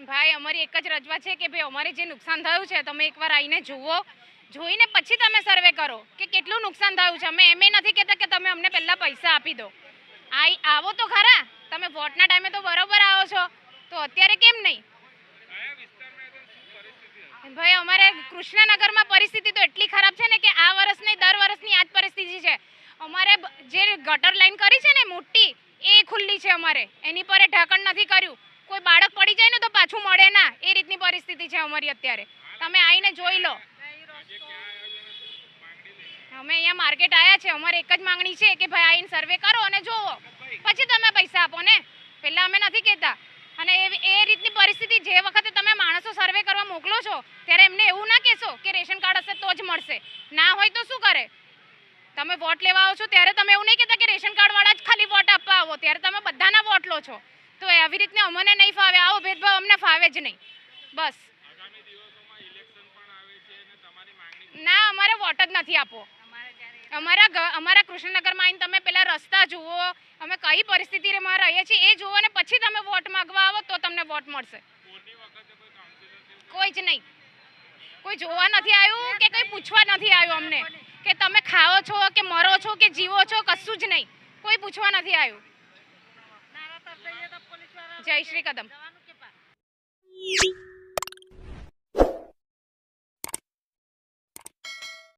અમારી એક જ રજવા છે કે ભાઈ, અમારે જે નુકસાન થયું છે, તમે એકવાર આવીને જુઓ. જોઈને પછી તમે સર્વે કરો કે કેટલું નુકસાન થયું છે. અમે એમ નથી કહેતા કે તમે અમને પહેલાં પૈસા આપી દો. આઈ, આવો તો ખરા. તમે વોટના ટાઈમે તો બરોબર આવો છો. તો અત્યારે કેમ નહીં? ભાઈ, અમારે કૃષ્ણનગરમાં પરિસ્થિતિ તો એટલી ખરાબ છે ને કે આ વર્ષ નહીં, દર વર્ષની આ જ પરિસ્થિતિ છે. અમારે જે ગટર લાઈન કરી છે ને મોટી એ ખુલ્લી છે અમારે. એની પર ઢાંકણ નથી કર્યું. કોઈ બાળક પડી જાય ને તો પાછું મળે ના. એ રીતની પરિસ્થિતિ છે અમારી અત્યારે. તમે આવીને જોઈ લો. અમે અહીંયા માર્કેટ આવ્યા છે. અમારે એક જ માંગણી છે કે ભાઈ આવીને સર્વે કરો અને જોવો. પછી તમે પૈસા આપો ને. પહેલાં અમે નથી કહેતા. અને એ એ રીતની પરિસ્થિતિ જે વખતે તમે માણસો સર્વે કરવા મોકલો છો, ત્યારે એમને એવું ના કહેશો કે રેશન કાર્ડ હશે તો જ મળશે. ના હોય તો શું કરે? તમે વોટ લેવા આવો છો, ત્યારે તમે એવું નહીં કહેતા કે રેશન કાર્ડવાળા જ ખાલી વોટ આપવા આવો. ત્યારે તમે બધાના વોટ લો છો. તો આવી રીતને અમને નહીં ફાવે આવો ભેદભાવ અમને ફાવે જ નહીં. બસ. ના અમારે વોટ જ નથી આપવો અમારા અમારા કૃષ્ણનગરમાં આવીને તમે પેલા રસ્તા જુઓ અમે કઈ પરિસ્થિતિમાં રહીએ છીએ એ જુઓ ને પછી તમે વોટ માંગવા આવો તો તમને વોટ મળશે. કોઈ જ નહીં. કોઈ જોવા નથી આવ્યું કે કંઈ પૂછવા નથી આવ્યું અમને? કે તમે ખાઓ છો કે મરો છો કે જીવો છો કશું જ નહીં. કોઈ પૂછવા નથી આવ્યું. જય શ્રી કદમ.